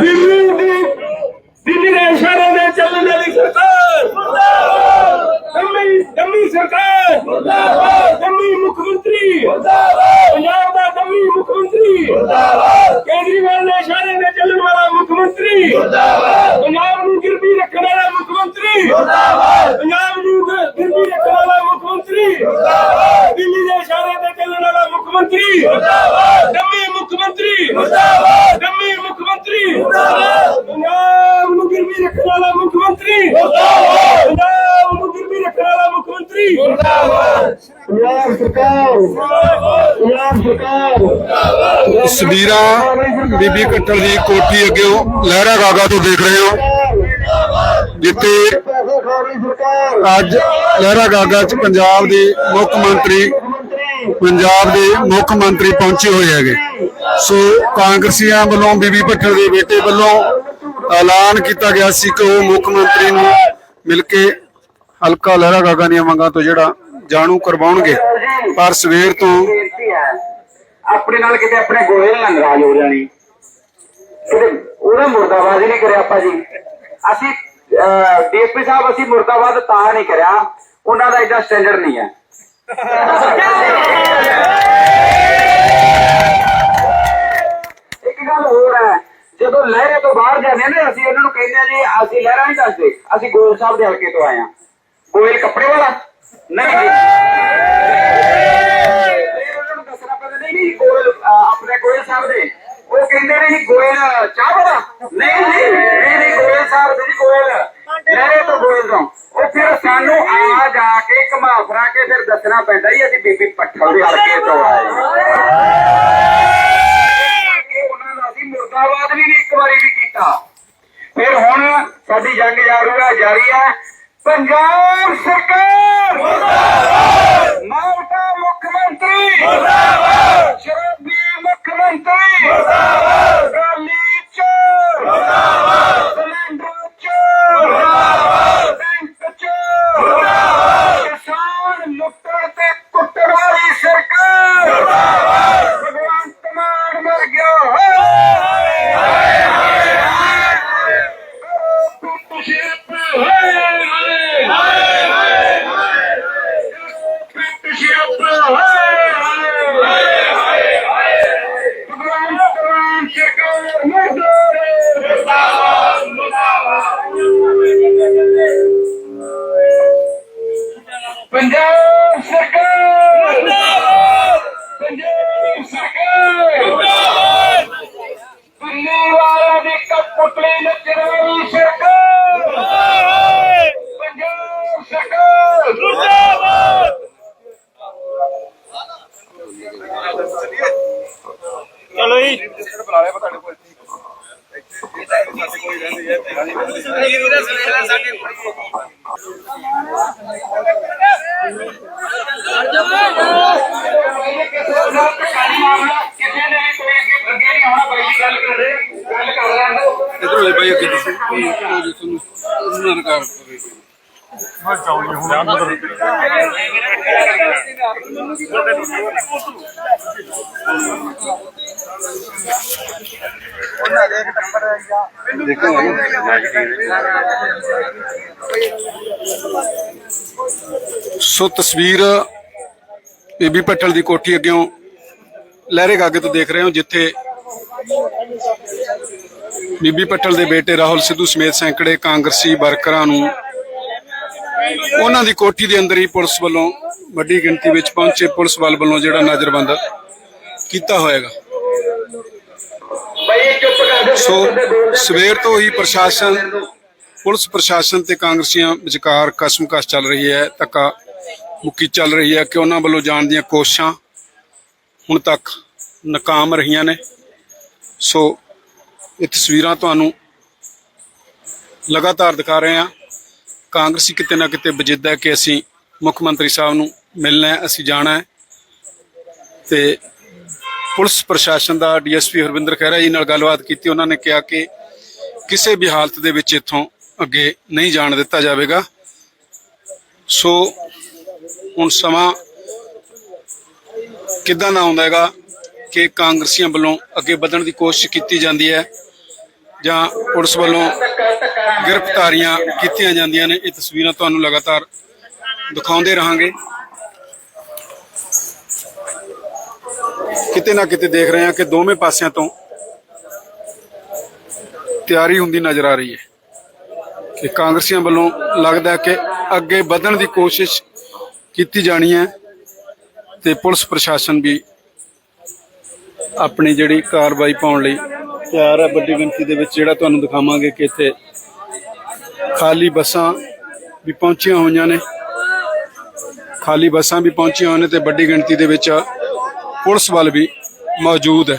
ਦਿੱਲੀ ਦੀ ਦਿੱਲੀ ਦੇ ਇਸ਼ਾਰੇ ਦੇ ਚੱਲਣ ਵਾਲੀ ਸਰਕਾਰ। ਮੁਰਦਾਬਾਦ ਦੰਮੀ ਸਰਕਾਰ। ਮੁਰਦਾਬਾਦ ਮੁੱਖ ਮੰਤਰੀ। ਪੰਜਾਬ ਦਾ ਦੰਮੀ ਮੁੱਖ ਮੰਤਰੀ। ਕੇਜਰੀਵਾਲ ਦੇ ਇਸ਼ਾਰੇ ਦੇ ਚੱਲਣ ਵਾਲਾ ਮੁੱਖ ਮੰਤਰੀ। ਪੰਜਾਬ ਨੂੰ ਗਿਰਵੀ ਰੱਖਣ ਵਾਲਾ ਮੁੱਖ ਮੰਤਰੀ। ਪੰਜਾਬ ਨੂੰ ਗਿਰਵੀ ਰੱਖਣ ਵਾਲਾ ਮੁੱਖ ਮੰਤਰੀ। ਦਿੱਲੀ ਦੇ ਇਸ਼ਾਰੇ ਤੇ ਚੱਲਣ ਵਾਲਾ ਮੁੱਖ ਮੰਤਰੀ। ਮੰਤਰੀ ਮੁਰਦਾਬਾਦ! ਦੰਮੀ ਮੁੱਖ ਮੰਤਰੀ! ਮੁਰਦਾਬਾਦ! ਪੰਜਾਬ ਨੂੰ ਗਿਰਵੀ ਰੱਖਣ ਵਾਲਾ ਮੁੱਖ ਮੰਤਰੀ! ਮੁਰਦਾਬਾਦ! ਪੰਜਾਬ ਨੂੰ ਗਿਰਵੀ ਰੱਖਣ ਵਾਲਾ ਮੁੱਖ ਮੰਤਰੀ! ਮੁਰਦਾਬਾਦ! ਪੰਜਾਬ ਸਰਕਾਰ! ਪੰਜਾਬ ਸਰਕਾਰ! ਤਸਵੀਰਾਂ ਬੀਬੀ ਕੱਟਲ ਦੀ ਕੋਠੀ ਅੱਗੇੋਂ ਲਹਿਰਾ ਗਾਗਾ ਤੋਂ ਦੇਖ ਰਹੇ ਹੋ। ਸਰਕਾਰ! ਅੱਜ ਲਹਿਰਾ ਗਾਗਾ ਚ ਪੰਜਾਬ ਦੇ ਮੁੱਖ ਮੰਤਰੀ! ਪੰਜਾਬ ਦੇ ਮੁੱਖ ਮੰਤਰੀ ਪਹੁੰਚੇ ਹੋਏ ਹੈਗੇ। ਸੋ ਕਾਂਗਰਸੀਆਂ ਵੱਲੋਂ ਬੀਬੀ ਭੱਟਲ ਦੇ ਬੇਟੇ ਵੱਲੋਂ ਐਲਾਨ ਕੀਤਾ ਗਿਆ ਸੀ ਕਿ ਉਹ ਮੁੱਖ ਮੰਤਰੀ ਨੂੰ ਮਿਲ ਕੇ ਹਲਕਾ ਲਹਿਰਾ ਗਾਗਾ ਦੀਆਂ ਮੰਗਾਂ ਤੋਂ ਜਿਹੜਾ ਜਾਣੂ ਕਰਵਾਉਣਗੇ। ਪਰ ਸਵੇਰ ਤੋਂ ਆਪਣੇ ਨਾਲ ਕਿਤੇ ਆਪਣੇ ਗੋਹੇ ਨਾਲ ਨਾਰਾਜ਼ ਹੋ ਜਾਣੀ। ਕਿਤੇ ਉਹਦਾ ਮੁਰਦਾਬਾਦ ਹੀ ਨਹੀਂ ਕਰਿਆ ਆਪਾਂ ਜੀ। ਅਸੀਂ ਡੀਐਸਪੀ ਸਾਹਿਬ, ਅਸੀਂ ਮੁਰਦਾਬਾਦ ਤਾਂ ਨਹੀਂ ਕਰਿਆ। ਉਹਨਾਂ ਦਾ ਏਡਾ ਸਟੈਂਡਰਡ ਨਹੀਂ ਹੈ। ਗੱਲ ਹੋਰ ਹੈ। ਜਦੋਂ ਲਹਿਰੇ ਤੋਂ ਬਾਹਰ ਜਾਂਦੇ ਆ ਅਸੀਂ ਉਹਨਾਂ ਨੂੰ ਕਹਿੰਦੇ ਆ ਜੀ, ਅਸੀਂ ਲਹਿਰਾ ਨਹੀਂ ਦੱਸਦੇ। ਅਸੀਂ ਗੋਇਲ ਸਾਹਿਬ ਦੇ ਹਲਕੇ ਤੋਂ ਆਏ ਆ ਗੋਇਲ ਕੱਪੜੇ ਵਾਲਾ? ਨਹੀਂ ਜੀ। ਫਿਰ ਉਹਨਾਂ ਨੂੰ ਦੱਸਣਾ ਪੈਂਦਾ, ਨਹੀਂ ਨਹੀਂ, ਗੋਇਲ ਆਪਣੇ ਗੋਇਲ ਸਾਹਿਬ ਦੇ। ਉਹ ਕਹਿੰਦੇ ਨੇ ਜੀ, ਗੋਇਲ ਚਾਹ ਵਾਲਾ ਨਹੀਂ ਜੀ ਨਹੀਂ ਨਹੀਂ, ਗੋਇਲ ਸਾਹਿਬ ਦੇ ਜੀ, ਗੋਇਲ। ਲਹਿਰੇ ਤੋਂ ਗੋਇਲ ਤੋਂ। ਉਹ ਫਿਰ ਸਾਨੂੰ ਆ ਜਾ ਕੇ ਘੁਮਾ ਫਰਾ ਕੇ ਫਿਰ ਦੱਸਣਾ ਪੈਂਦਾ ਜੀ, ਅਸੀਂ ਬੀਬੀ ਪੱਠਲ ਦੇ ਹਲਕੇ ਤੋਂ ਆਏ ਕਿ ਉਹਨਾਂ ਦਾ ਅਸੀਂ ਮੁਰਦਾਬਾਦ ਵੀ ਨਹੀਂ ਇੱਕ ਵਾਰੀ ਵੀ ਕੀਤਾ। ਫਿਰ ਹੁਣ ਸਾਡੀ ਜੰਗ ਜਾਰੂ ਹੈ ਜਾਰੀ ਹੈ। ਪੰਜਾਬ ਸਰਕਾਰ! ਮੁਰਦਾਬਾਦ! ਮਾਲਟਾ ਮੁੱਖ ਮੰਤਰੀ! ਮੁਰਦਾਬਾਦ! ਸ਼ਰਾਬੀ ਮੁੱਖ ਮੰਤਰੀ! ਮੁਰਦਾਬਾਦ! ਜੀ ਕਿਸੇ ਨੇ ਕੋਈ। ਅੱਗੇ ਅੱਗੇ ਨਹੀਂ ਆਉਣਾ ਬਾਈ ਜੀ ਗੱਲ ਕਰ ਰਹੇ ਗੱਲ ਕਰ ਰਹੇ ਹਾਂ ਇਧਰ ਹੋਏ ਬਾਈ ਅੱਗੇ ਤੁਸੀਂ ਤੁਹਾਨੂੰ ਉਹਨਾਂ ਨਾਲ ਕਰ ਸੋ ਤਸਵੀਰ ਬੀਬੀ ਪੱਟਲ ਦੀ ਕੋਠੀ ਅੱਗੇੋਂ ਲਹਿਰੇ ਗਾਗੇ ਤੋਂ ਦੇਖ ਰਹੇ ਹੋ, ਜਿੱਥੇ ਬੀਬੀ ਪੱਟਲ ਦੇ ਬੇਟੇ ਰਾਹੁਲ ਸਿੱਧੂ ਸਮੇਤ ਸੈਂਕੜੇ ਕਾਂਗਰਸੀ ਵਰਕਰਾਂ ਨੂੰ ਉਹਨਾਂ ਦੀ ਕੋਠੀ ਦੇ ਅੰਦਰ ਹੀ ਪੁਲਿਸ ਵੱਲੋਂ ਵੱਡੀ ਗਿਣਤੀ ਵਿੱਚ ਪਹੁੰਚੇ ਪੁਲਿਸ ਬਲ ਵੱਲੋਂ ਜਿਹੜਾ ਨਜ਼ਰਬੰਦ ਕੀਤਾ ਹੋਏਗਾ। ਸੋ, ਸਵੇਰ ਤੋਂ ਹੀ ਪ੍ਰਸ਼ਾਸਨ, ਪੁਲਿਸ ਪ੍ਰਸ਼ਾਸਨ ਤੇ ਕਾਂਗਰਸੀਆਂ ਵਿਚਕਾਰ ਕਸਮਕਸ ਚੱਲ ਰਹੀ ਹੈ, ਧੱਕਾ ਮੁੱਕੀ ਚੱਲ ਰਹੀ ਹੈ ਕਿ ਉਹਨਾਂ ਵੱਲੋਂ ਜਾਣ ਦੀਆਂ ਕੋਸ਼ਿਸ਼ਾਂ ਹੁਣ ਤੱਕ ਨਾਕਾਮ ਰਹੀਆਂ ਨੇ। ਸੋ, ਇਹ ਤਸਵੀਰਾਂ ਤੁਹਾਨੂੰ ਲਗਾਤਾਰ ਦਿਖਾ ਰਹੇ ਹਾਂ। ਕਾਂਗਰਸੀ ਕਿਤੇ ਨਾ ਕਿਤੇ ਵਜਿੱਦਾ ਹੈ ਕਿ ਅਸੀਂ ਮੁੱਖ ਮੰਤਰੀ ਸਾਹਿਬ ਨੂੰ ਮਿਲਣਾ ਹੈ, ਅਸੀਂ ਜਾਣਾ ਹੈ ਤੇ ਪੁਲਿਸ ਪ੍ਰਸ਼ਾਸਨ ਦਾ ਡੀਐਸਪੀ ਹਰਵਿੰਦਰ ਖਹਿਰਾ ਜੀ ਨਾਲ ਗੱਲਬਾਤ ਕੀਤੀ। ਉਹਨਾਂ ਨੇ ਕਿਹਾ ਕਿ ਕਿਸੇ ਵੀ ਹਾਲਤ ਦੇ ਵਿੱਚ ਇੱਥੋਂ ਅੱਗੇ ਨਹੀਂ ਜਾਣ ਦਿੱਤਾ ਜਾਵੇਗਾ। ਸੋ ਹੁਣ ਸਮਾਂ ਕਿੱਦਾਂ ਦਾ ਆਉਂਦਾ ਹੈਗਾ ਕਿ ਕਾਂਗਰਸੀਆਂ ਵੱਲੋਂ ਅੱਗੇ ਵਧਣ ਦੀ ਕੋਸ਼ਿਸ਼ ਕੀਤੀ ਜਾਂਦੀ ਹੈ ਜਾਂ ਪੁਲਿਸ ਵੱਲੋਂ ਗ੍ਰਿਫਤਾਰੀਆਂ ਕੀਤੀਆਂ ਜਾਂਦੀਆਂ ਨੇ, ਇਹ ਤਸਵੀਰਾਂ ਤੁਹਾਨੂੰ ਲਗਾਤਾਰ ਦਿਖਾਉਂਦੇ ਰਹਾਂਗੇ। ਕਿਤੇ ਨਾ ਕਿਤੇ ਦੇਖ ਰਹੇ ਹਾਂ ਕਿ ਦੋਵੇਂ ਪਾਸਿਆਂ ਤੋਂ ਤਿਆਰੀ ਹੁੰਦੀ ਨਜ਼ਰ ਆ ਰਹੀ ਹੈ ਕਿ ਕਾਂਗਰਸੀਆਂ ਵੱਲੋਂ ਲੱਗਦਾ ਕਿ ਅੱਗੇ ਵਧਣ ਦੀ ਕੋਸ਼ਿਸ਼ ਕੀਤੀ ਜਾਣੀ ਹੈ ਤੇ ਪੁਲਿਸ ਪ੍ਰਸ਼ਾਸਨ ਵੀ ਆਪਣੀ ਜਿਹੜੀ ਕਾਰਵਾਈ ਪਾਉਣ ਲਈ ਤਿਆਰ ਹੈ। ਵੱਡੀ ਗਿਣਤੀ ਦੇ ਵਿੱਚ ਜਿਹੜਾ ਤੁਹਾਨੂੰ ਦਿਖਾਵਾਂਗੇ ਕਿ ਇੱਥੇ ਖਾਲੀ ਬੱਸਾਂ ਵੀ ਪਹੁੰਚੀਆਂ ਹੋਈਆਂ ਨੇ। ਖਾਲੀ ਬੱਸਾਂ ਵੀ ਪਹੁੰਚੀਆਂ ਹੋਈਆਂ ਨੇ ਤੇ ਵੱਡੀ ਗਿਣਤੀ ਦੇ ਵਿੱਚ ਪੁਲਿਸ ਬਲ ਵੀ ਮੌਜੂਦ ਹੈ।